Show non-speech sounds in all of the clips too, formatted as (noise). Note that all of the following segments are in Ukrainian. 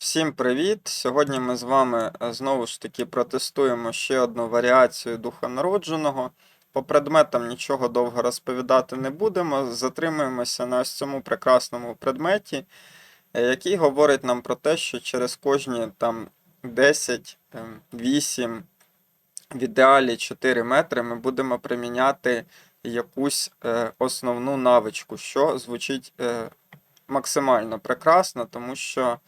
Всім привіт! Сьогодні ми з вами е, знову ж таки протестуємо ще одну варіацію духа народженого. По предметам нічого довго розповідати не будемо. Затримуємося на ось цьому прекрасному предметі, е, який говорить нам про те, що через кожні там 10, ем, 8, в ідеалі 4 метри ми будемо приміняти якусь е, основну навичку, що звучить максимально прекрасно, тому що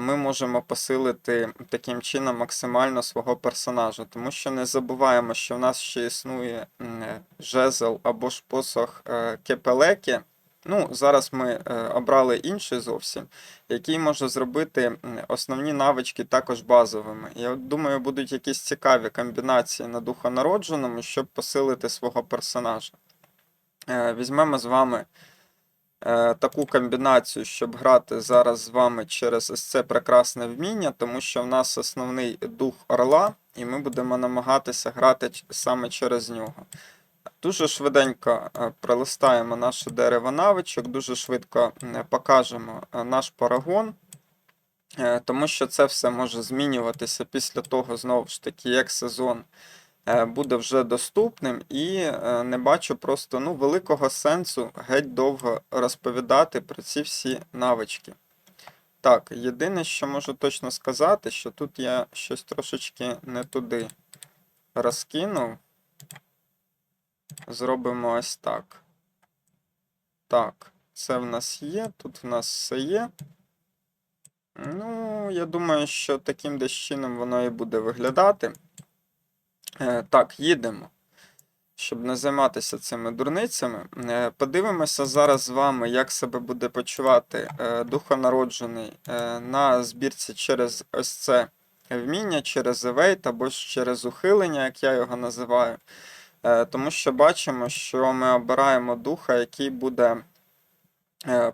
ми можемо посилити таким чином максимально свого персонажа. Тому що не забуваємо, що в нас ще існує е, жезл або ж посох е, кепелеки. Ну, зараз ми е, обрали інший зовсім, який може зробити основні навички також базовими. Я думаю, будуть якісь цікаві комбінації на духонародженому, щоб посилити свого персонажа. Е, Візьмемо з вами е, таку комбінацію, щоб грати зараз з вами через ось це прекрасне вміння, тому що в нас основний дух орла, і ми будемо намагатися грати саме через нього. Дуже швиденько е, пролистаємо наше дерево навичок, дуже швидко покажемо е, наш парагон, е, тому що це все може змінюватися після того, знову ж таки, як сезон е, буде вже доступним, і е, не бачу просто ну, великого сенсу геть довго розповідати про ці всі навички. Так, єдине, що можу точно сказати, що тут я щось трошечки не туди розкинув. Зробимо ось так. Так, це в нас є, тут в нас все є. Ну, я думаю, що таким десь чином воно і буде виглядати. Е, так, їдемо. Щоб не займатися цими дурницями. Е, подивимося зараз з вами, як себе буде почувати е, духонароджений на збірці через ось це вміння, через евейт або ж через ухилення, як я його називаю. Тому що бачимо, що ми обираємо духа, який буде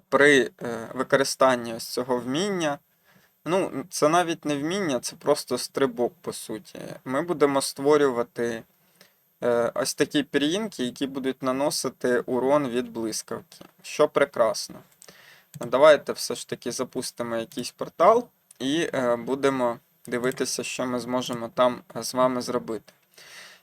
при використанні ось цього вміння. Ну, це навіть не вміння, це просто стрибок, по суті. Ми будемо створювати е, ось такі пір'їнки, які будуть наносити урон від блискавки, що прекрасно. Давайте все ж таки запустимо якийсь портал і е, будемо дивитися, що ми зможемо там е, з вами зробити.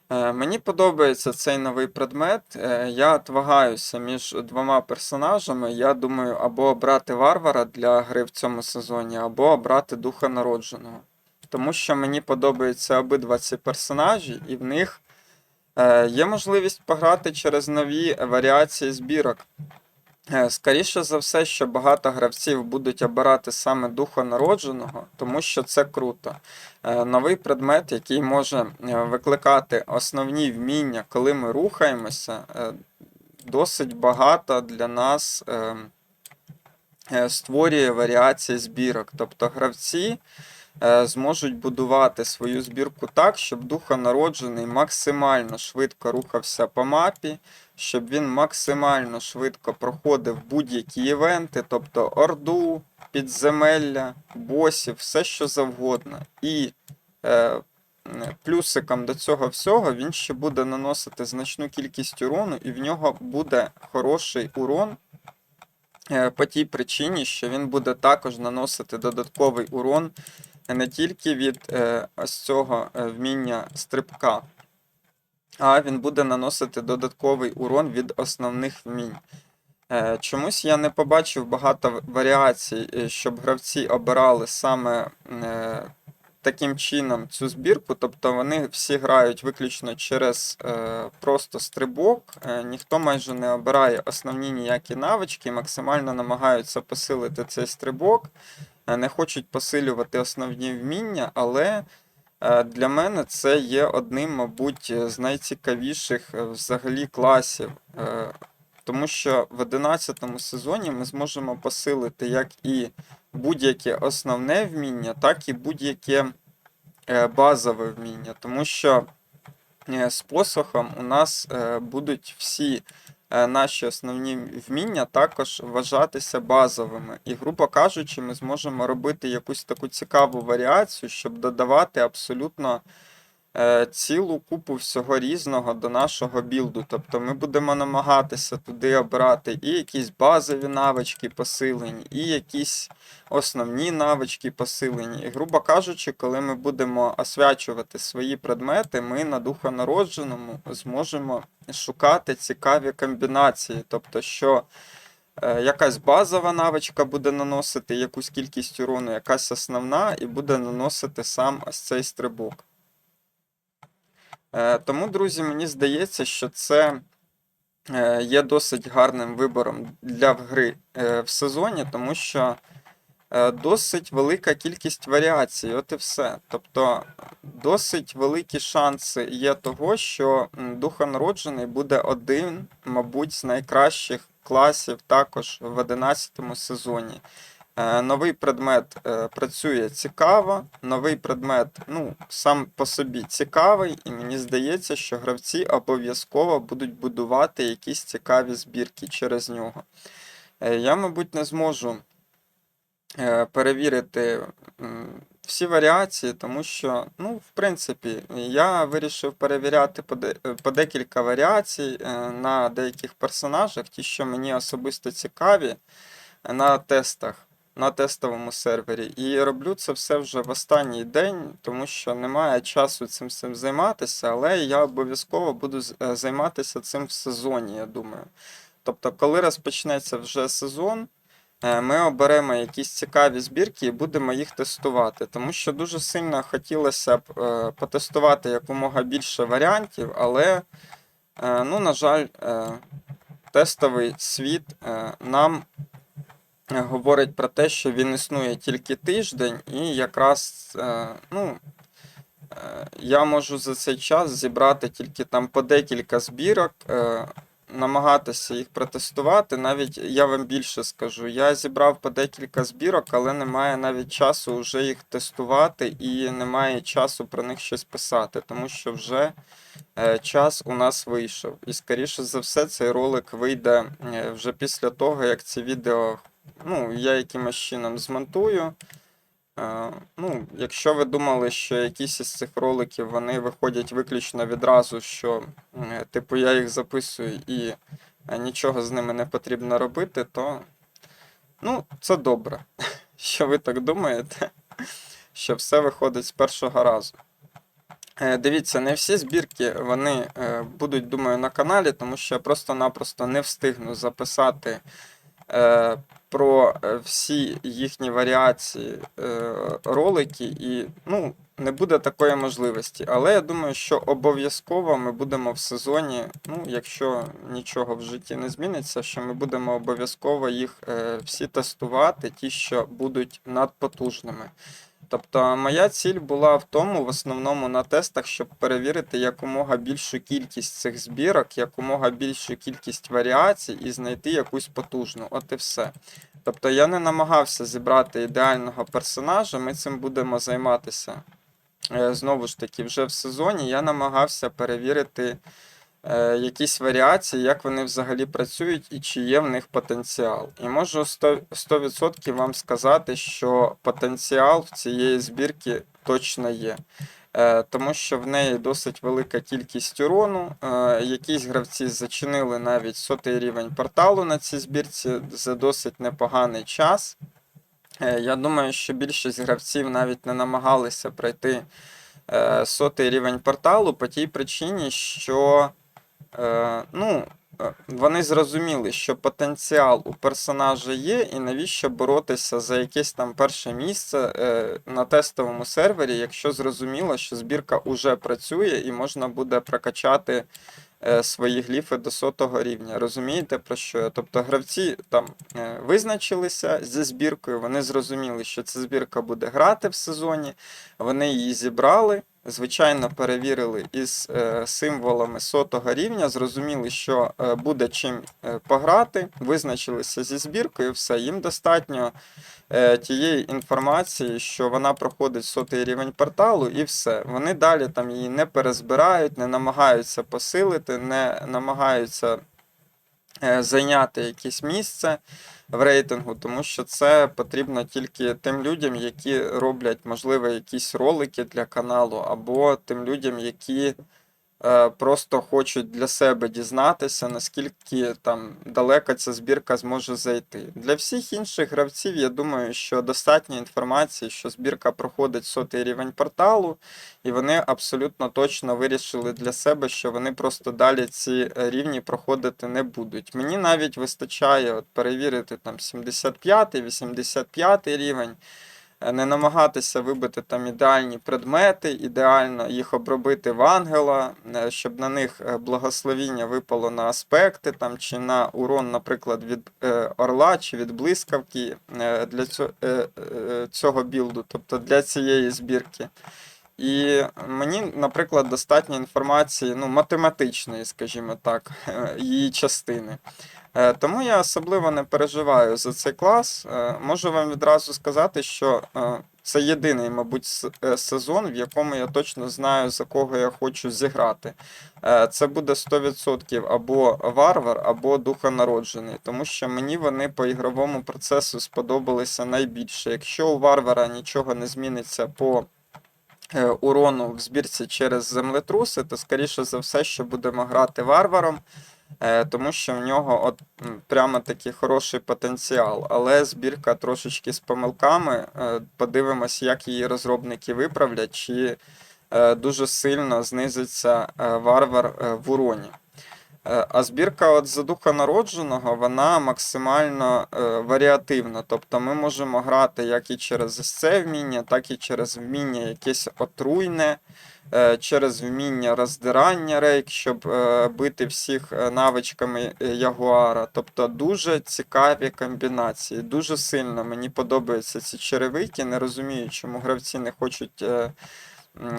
Е, Мені подобається цей новий предмет. Е, Я вагаюся між двома персонажами. Я думаю, або обрати варвара для гри в цьому сезоні, або обрати духа народженого. Тому що мені подобаються обидва ці персонажі, і в них е, є можливість пограти через нові варіації збірок. Е, Скоріше за все, що багато гравців будуть обирати саме духа народженого, тому що це круто. Е, Новий предмет, який може е, викликати основні вміння, коли ми рухаємося, досить багато для нас е, е, створює варіації збірок. Тобто гравці зможуть будувати свою збірку так, щоб духонароджений максимально швидко рухався по мапі, щоб він максимально швидко проходив будь-які івенти, тобто орду, підземелля, босів, все що завгодно. І е, плюсиком до цього всього він ще буде наносити значну кількість урону, і в нього буде хороший урон. е, По тій причині, що він буде також наносити додатковий урон не тільки від е, ось цього е, вміння стрибка, а він буде наносити додатковий урон від основних вмінь. Е, Чомусь я не побачив багато варіацій, е, щоб гравці обирали саме е, таким чином цю збірку. Тобто вони всі грають виключно через просто стрибок. Ніхто майже не обирає основні ніякі навички, максимально намагаються посилити цей стрибок, не хочуть посилювати основні вміння, але. Е, Для мене це є одним, мабуть, з найцікавіших е, взагалі класів. Е, Тому що в 11 сезоні ми зможемо посилити як і будь-яке основне вміння, так і будь-яке базове вміння. Тому що з посохом у нас будуть всі наші основні вміння також вважатися базовими. І, грубо кажучи, ми зможемо робити якусь таку цікаву варіацію, щоб додавати абсолютно е, цілу купу всього різного до нашого білду. Тобто ми будемо намагатися туди обирати і якісь базові навички посилені, і якісь основні навички посилені. І, грубо кажучи, коли ми будемо освячувати свої предмети, ми на духонародженому зможемо шукати цікаві комбінації. Тобто, що е, якась базова навичка буде наносити якусь кількість урону, якась основна, і буде наносити сам ось цей стрибок. Е, Тому, друзі, мені здається, що це е, є досить гарним вибором для гри е, в сезоні, тому що досить велика кількість варіацій, от і все. Тобто досить великі шанси є того, що духонароджений буде один, мабуть, з найкращих класів також в 11 сезоні. Е, Новий предмет е, працює цікаво, новий предмет ну, сам по собі цікавий, і мені здається, що гравці обов'язково будуть будувати якісь цікаві збірки через нього. Е, Я, мабуть, не зможу перевірити всі варіації, тому що, ну, в принципі, я вирішив перевіряти по, де- по декілька варіацій на деяких персонажах, ті, що мені особисто цікаві, на тестах. На тестовому сервері. І роблю це все вже в останній день, тому що немає часу цим всім займатися, але я обов'язково буду е, займатися цим в сезоні, я думаю. Тобто, коли розпочнеться вже сезон, е, ми оберемо якісь цікаві збірки і будемо їх тестувати. Тому що дуже сильно хотілося б е, потестувати якомога більше варіантів, але, ну, на жаль, тестовий світ нам говорить про те, що він існує тільки тиждень, і якраз е, ну, е, я можу за цей час зібрати тільки там по декілька збірок, е, намагатися їх протестувати. Навіть я вам більше скажу, я зібрав по декілька збірок, але немає навіть часу вже їх тестувати і немає часу про них щось писати, тому що вже час у нас вийшов. І скоріше за все, цей ролик вийде вже після того, як ці відео ну, я якимось чином змонтую. Е, Ну, якщо ви думали, що якісь із цих роликів вони виходять виключно відразу, що е, типу я їх записую і е, нічого з ними не потрібно робити, то ну, це добре, (laughs) що ви так думаєте, що все виходить з першого разу. Дивіться, не всі збірки вони будуть, думаю, на каналі, тому що я просто-напросто не встигну записати про е, всі їхні варіації е, ролики, і ну, не буде такої можливості. Але я думаю, що обов'язково ми будемо в сезоні, ну, якщо нічого в житті не зміниться, що ми будемо обов'язково їх е, всі тестувати, ті, що будуть надпотужними. Тобто моя ціль була в тому, в основному на тестах, щоб перевірити якомога більшу кількість цих збірок, якомога більшу кількість варіацій і знайти якусь потужну. От і все. Тобто я не намагався зібрати ідеального персонажа, ми цим будемо займатися. Е, Знову ж таки, вже в сезоні я намагався перевірити якісь варіації, як вони взагалі працюють і чи є в них потенціал. І можу 100%, 100% вам сказати, що потенціал в цієї збірки точно є. Е, Тому що в неї досить велика кількість урону. Е, Якісь гравці зачинили навіть сотий рівень порталу на цій збірці за досить непоганий час. Е, Я думаю, що більшість гравців навіть не намагалися пройти е, сотий рівень порталу по тій причині, що е, ну, е, вони зрозуміли, що потенціал у персонажа є, і навіщо боротися за якесь там перше місце е, на тестовому сервері, якщо зрозуміло, що збірка уже працює і можна буде прокачати е, свої гліфи до сотого рівня. Розумієте про що? я? Тобто гравці там е, визначилися зі збіркою, вони зрозуміли, що ця збірка буде грати в сезоні, вони її зібрали. Звичайно, перевірили із е, символами сотого рівня, зрозуміли, що е, буде чим е, пограти, визначилися зі збіркою, все. Їм достатньо тієї інформації, що вона проходить сотий рівень порталу, і все. Вони далі там її не перезбирають, не намагаються посилити, не намагаються зайняти якесь місце в рейтингу, тому що це потрібно тільки тим людям, які роблять, можливо, якісь ролики для каналу, або тим людям, які е, просто хочуть для себе дізнатися, наскільки там далеко ця збірка зможе зайти. Для всіх інших гравців, я думаю, що достатньо інформації, що збірка проходить сотий рівень порталу, і вони абсолютно точно вирішили для себе, що вони просто далі ці е, рівні проходити не будуть. Мені навіть вистачає от перевірити там 75-й, 85-й рівень. Е, Не намагатися вибити там ідеальні предмети, ідеально їх обробити в ангела, е, щоб на них е, благословіння випало на аспекти там, чи на урон, наприклад, від орла чи від блискавки для цього білду, тобто для цієї збірки. І мені, наприклад, достатньо інформації, ну, математичної, скажімо так, (laughs) її частини. Е, Тому я особливо не переживаю за цей клас. Е, Можу вам відразу сказати, що е, це єдиний, мабуть, сезон, в якому я точно знаю, за кого я хочу зіграти. Це буде 100% або варвар, або духонароджений, тому що мені вони по ігровому процесу сподобалися найбільше. Якщо у варвара нічого не зміниться по урону в збірці через землетруси, то скоріше за все, що будемо грати варваром, е, тому що в нього от прямо такий хороший потенціал. Але збірка трошечки з помилками. Е, Подивимось, як її розробники виправлять, чи е, дуже сильно знизиться е, варвар е, в уроні. Е, А збірка от за духа народженого, вона максимально е, варіативна. Тобто ми можемо грати як і через це вміння, так і через вміння якесь отруйне, е, через вміння роздирання рейк, щоб бити всіх навичками Ягуара. Тобто дуже цікаві комбінації. Дуже сильно мені подобаються ці черевики. Не розумію, чому гравці не хочуть.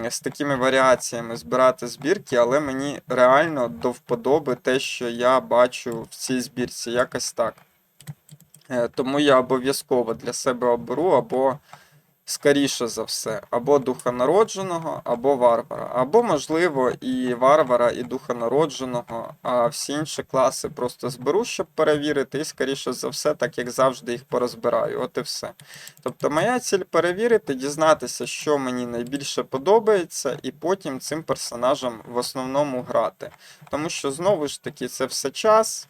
З такими варіаціями збирати збірки, але мені реально до вподоби те, що я бачу в цій збірці, якось так. Е, Тому я обов'язково для себе оберу або скоріше за все, або духа народженого, або варвара. Або, можливо, і варвара, і духа народженого, а всі інші класи просто зберу, щоб перевірити, і скоріше за все, так як завжди, їх порозбираю. От і все. Тобто, моя ціль перевірити, дізнатися, що мені найбільше подобається, і потім цим персонажем в основному грати. Тому що знову ж таки це все час.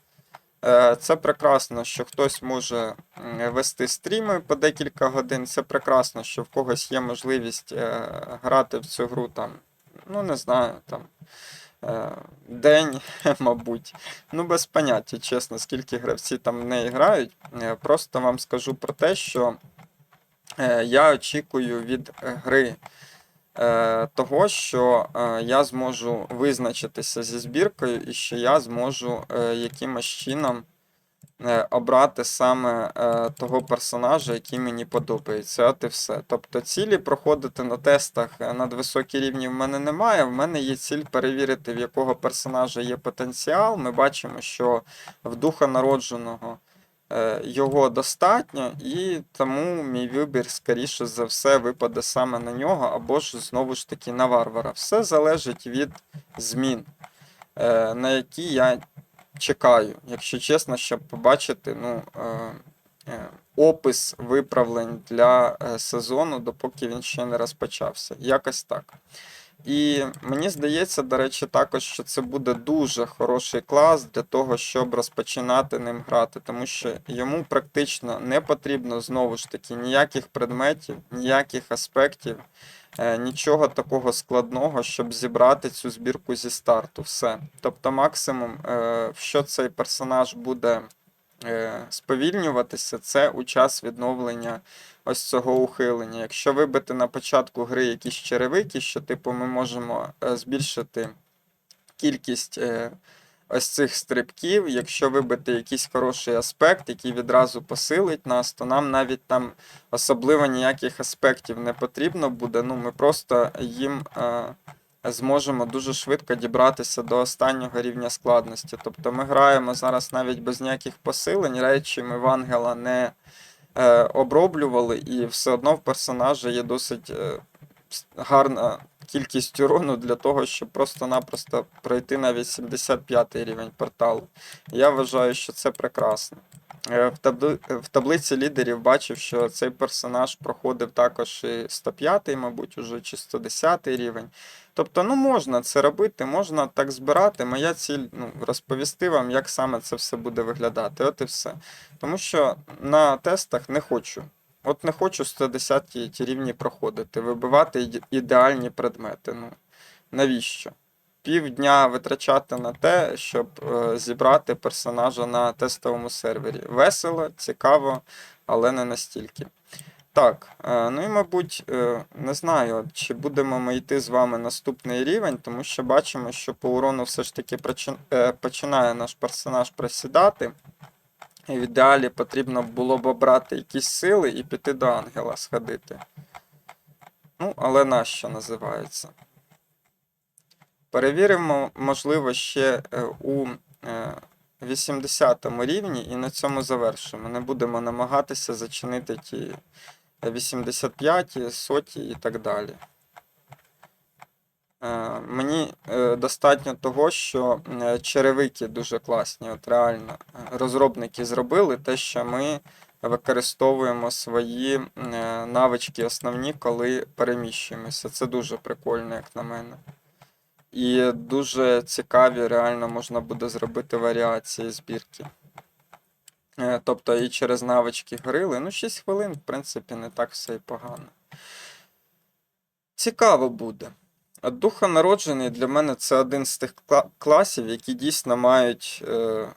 Е, Це прекрасно, що хтось може вести стріми по декілька годин. Це прекрасно, що в когось є можливість е, грати в цю гру там, ну не знаю, там е, день, (laughs) мабуть. Ну, без поняття, чесно, скільки гравці там в неї грають. Просто вам скажу про те, що я очікую від гри того, що е, я зможу визначитися зі збіркою і що я зможу е, якимось чином е, обрати саме е, того персонажа, який мені подобається. От і все. Тобто цілі проходити на тестах е, над високі рівні в мене немає. В мене є ціль перевірити, в якого персонажа є потенціал. Ми бачимо, що в духа народженого. Е, Його достатньо, і тому мій вибір, скоріше за все, випаде саме на нього, або ж знову ж таки на варвара. Все залежить від змін, е, на які я чекаю, якщо чесно, щоб побачити ну, е, опис виправлень для сезону, допоки він ще не розпочався. Якось так. І мені здається, до речі, також, що це буде дуже хороший клас для того, щоб розпочинати ним грати, тому що йому практично не потрібно знову ж таки ніяких предметів, ніяких аспектів, е, нічого такого складного, щоб зібрати цю збірку зі старту. Все. Тобто, максимум, е, в що цей персонаж буде е, сповільнюватися, це у час відновлення ось цього ухилення. Якщо вибити на початку гри якісь черевики, що типу ми можемо е, збільшити кількість е, ось цих стрибків, якщо вибити якийсь хороший аспект, який відразу посилить нас, то нам навіть там особливо ніяких аспектів не потрібно буде. Ну, ми просто їм. Е, Зможемо дуже швидко дібратися до останнього рівня складності. Тобто ми граємо зараз навіть без ніяких посилень, речі ми в ангела не оброблювали, і все одно в персонажа є досить е, гарна кількість урону для того, щоб просто-напросто пройти на 85 рівень порталу. Я вважаю, що це прекрасно. Е, В, табли... в таблиці лідерів бачив, що цей персонаж проходив також і 105-й, мабуть, уже чи 110 рівень. Тобто, ну можна це робити, можна так збирати. Моя ціль ну, розповісти вам, як саме це все буде виглядати. От і все. Тому що на тестах не хочу. От не хочу 110 ті рівні проходити, вибивати ідеальні предмети. Ну, навіщо? Півдня витрачати на те, щоб е, зібрати персонажа на тестовому сервері. Весело, цікаво, але не настільки. Так, е, ну і мабуть, е, не знаю, чи будемо ми йти з вами наступний рівень, тому що бачимо, що по урону все ж таки причин- е, починає наш персонаж просідати. В ідеалі потрібно було б обрати якісь сили і піти до ангела сходити. Ну, але нащо називається? Перевіримо, можливо, ще е, у е, 80 рівні і на цьому завершимо. Не будемо намагатися зачинити ті 85, соті і так далі. Е, Мені е, достатньо того, що е, черевики дуже класні. От реально, розробники зробили те, що ми використовуємо свої навички основні, коли переміщуємося. Це дуже прикольно, як на мене. І дуже цікаві, реально можна буде зробити варіації збірки. Тобто і через навички горили. Ну, 6 хвилин, в принципі, не так все і погано. Цікаво буде. А Духа народжений для мене це один з тих класів, які дійсно мають е,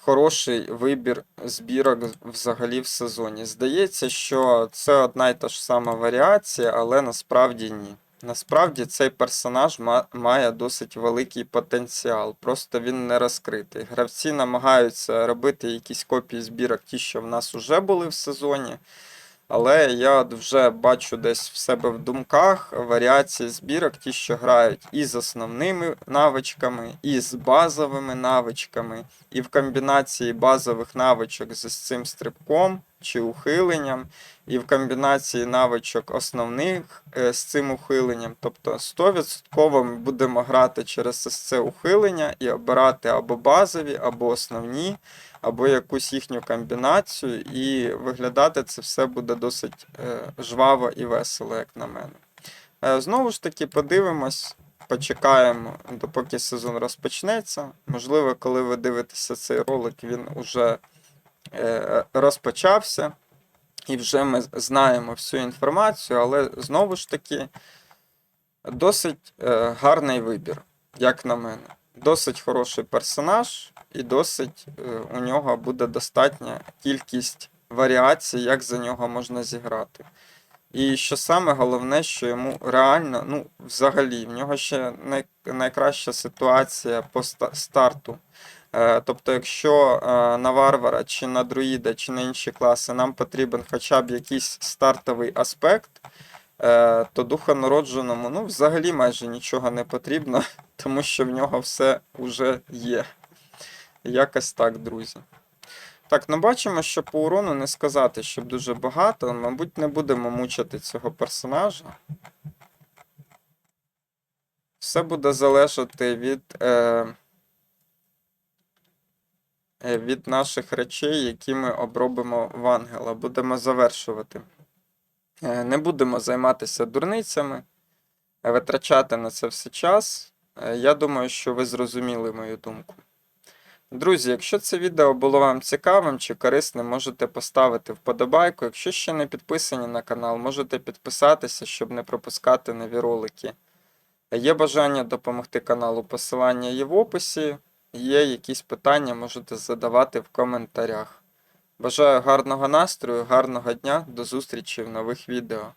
хороший вибір збірок взагалі в сезоні. Здається, що це одна й та ж сама варіація, але насправді ні. Насправді цей персонаж має досить великий потенціал, просто він не розкритий. Гравці намагаються робити якісь копії збірок, ті, що в нас вже були в сезоні. Але я вже бачу десь в себе в думках варіації збірок, ті, що грають і з основними навичками, і з базовими навичками, і в комбінації базових навичок з цим стрибком чи ухиленням, і в комбінації навичок основних е, з цим ухиленням. Тобто 100% ми будемо грати через ось це ухилення і обирати або базові, або основні, або якусь їхню комбінацію, і виглядати це все буде досить е, жваво і весело, як на мене. Е, Знову ж таки, подивимось, почекаємо, допоки сезон розпочнеться. Можливо, коли ви дивитеся цей ролик, він уже е, розпочався. І вже ми знаємо всю інформацію, але знову ж таки досить гарний вибір, як на мене. Досить хороший персонаж, і досить е, у нього буде достатня кількість варіацій, як за нього можна зіграти. І що саме головне, що йому реально, ну, взагалі, в нього ще най, найкраща ситуація по старту. Е, Тобто, якщо е, на варвара чи на друїда, чи на інші класи нам потрібен хоча б якийсь стартовий аспект, е, то духонародженому ну, взагалі майже нічого не потрібно, тому що в нього все вже є. Якось так, друзі. Так, ну бачимо, що по урону не сказати, щоб дуже багато. Мабуть, не будемо мучити цього персонажа. Все буде залежати від, е, е, від наших речей, які ми обробимо в ангела. Будемо завершувати. Е, не будемо займатися дурницями, витрачати на це все час. Е, я думаю, що ви зрозуміли мою думку. Друзі, якщо це відео було вам цікавим чи корисним, можете поставити вподобайку. Якщо ще не підписані на канал, можете підписатися, щоб не пропускати нові ролики. Є бажання допомогти каналу, посилання є в описі. Є якісь питання, можете задавати в коментарях. Бажаю гарного настрою, гарного дня, до зустрічі в нових відео.